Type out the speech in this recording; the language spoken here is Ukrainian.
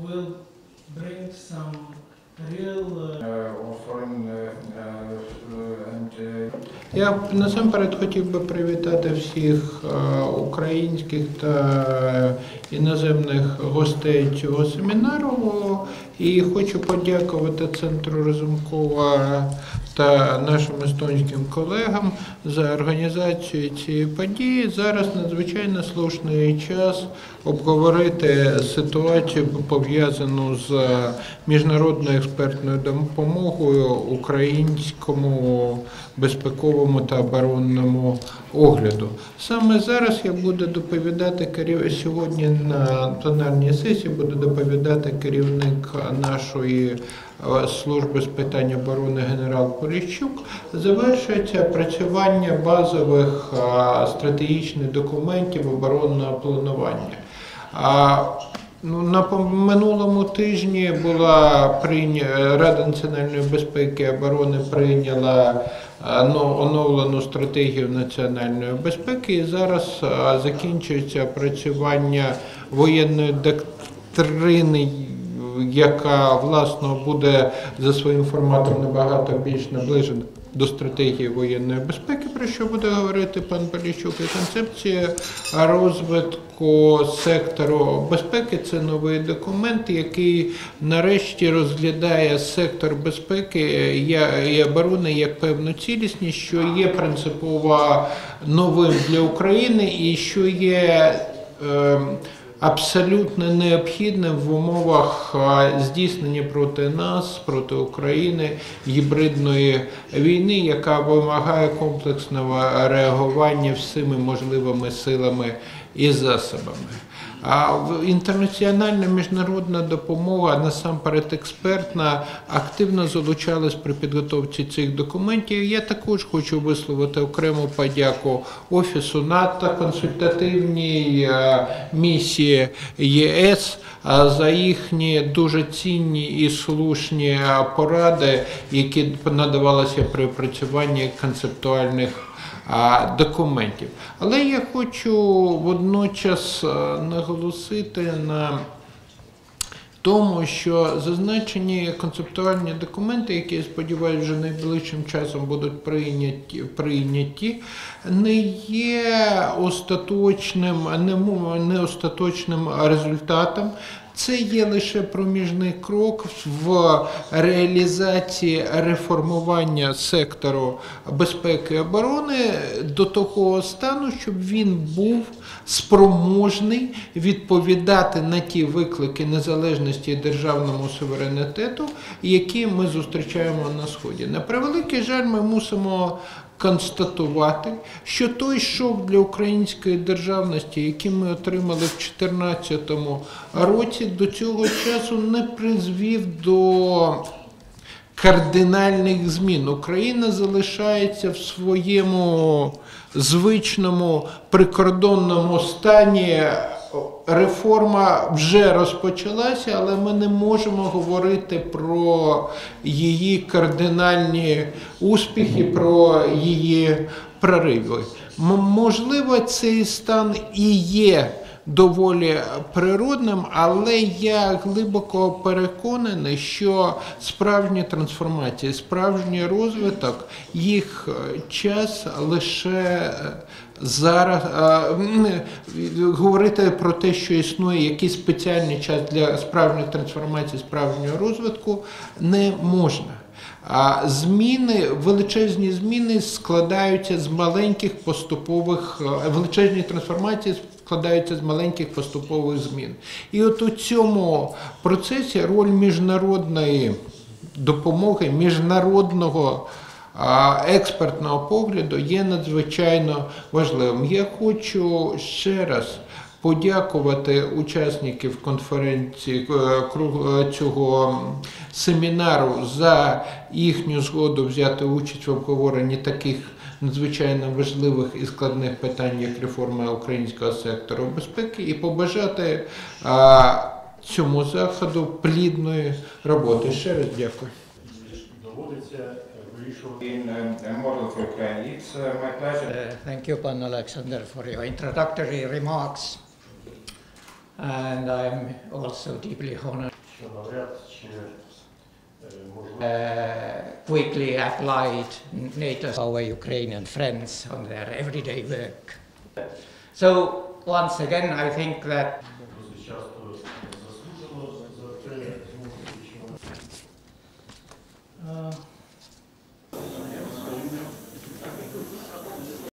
will bring some real uh, uh, uh, and uh, Я насамперед хотів би привітати всіх е, українських та іноземних гостей цього семінару. І хочу подякувати центру Разумкова та нашим естонським колегам за організацію цієї події. Зараз надзвичайно слушний час обговорити ситуацію пов'язану з міжнародною експертною допомогою українському безпековому та оборонному огляду. Саме зараз я буду доповідати керів... сьогодні на пленарній сесії буде доповідати керівник нашої служби з питань оборони генерал Поліщук. Завершується опрацювання базових стратегічних документів оборонного планування. Ну, на минулому тижні була прийня... Рада національної безпеки і оборони прийняла ну, оновлену стратегію національної безпеки. І зараз закінчується опрацювання воєнної доктрини, яка власно буде за своїм форматом набагато більш наближена до стратегії воєнної безпеки, про що буде говорити пан Поліщук, і концепція розвитку сектору безпеки це новий документ, який нарешті розглядає сектор безпеки і оборони як певну цілісність, що є принципово новим для України і що є. ем, абсолютно необхідним в умовах здійснення проти нас, проти України гібридної війни, яка вимагає комплексного реагування всіми можливими силами і засобами. А інтернаціональна міжнародна допомога, насамперед експертна, активно залучалась при підготовці цих документів. Я також хочу висловити окрему подяку Офісу НАТО, консультативній е, місії ЄС за їхні дуже цінні і слушні поради, які надавалися при опрацюванні концептуальних документів. Але я хочу водночас е, наголосити на тому, що зазначені концептуальні документи, які я сподіваюся, вже найближчим часом будуть прийняті, прийняті не є остаточним, не, не остаточним результатом. Це є лише проміжний крок в реалізації реформування сектору безпеки і оборони до того стану, щоб він був спроможний відповідати на ті виклики незалежності державному суверенітету, які ми зустрічаємо на сході. На превеликий жаль, ми мусимо констатувати, що той шок для української державності, який ми отримали в 2014 році, до цього часу не призвів до кардинальних змін. Україна залишається в своєму звичному прикордонному стані. Реформа вже розпочалася, але ми не можемо говорити про її кардинальні успіхи, про її прориви. Можливо, цей стан і є доволі природним, але я глибоко переконаний, що справжні трансформації, справжній розвиток, їх е, час лише е, зараз е, говорити про те, що існує якийсь спеціальний час для справжньої трансформації, справжнього розвитку, не можна. А зміни, величезні зміни складаються з маленьких поступових, величезні трансформації складаються з маленьких поступових змін. І от у цьому процесі роль міжнародної допомоги, міжнародного експертного погляду є надзвичайно важливим. Я хочу ще раз подякувати учасників конференції е, е, цього семінару за їхню згоду взяти участь в обговоренні таких надзвичайно важливих і складних питань, як реформа українського сектору безпеки, і побажати а, цьому заходу плідної роботи. Ще раз дякую. доводиться in a model for Ukraine. It's my pleasure. Uh, Thank you, Pan Alexander, for your introductory remarks. and I'm also deeply honored е, uh, quickly applied NATO our Ukrainian friends on their everyday work. So once again, I think that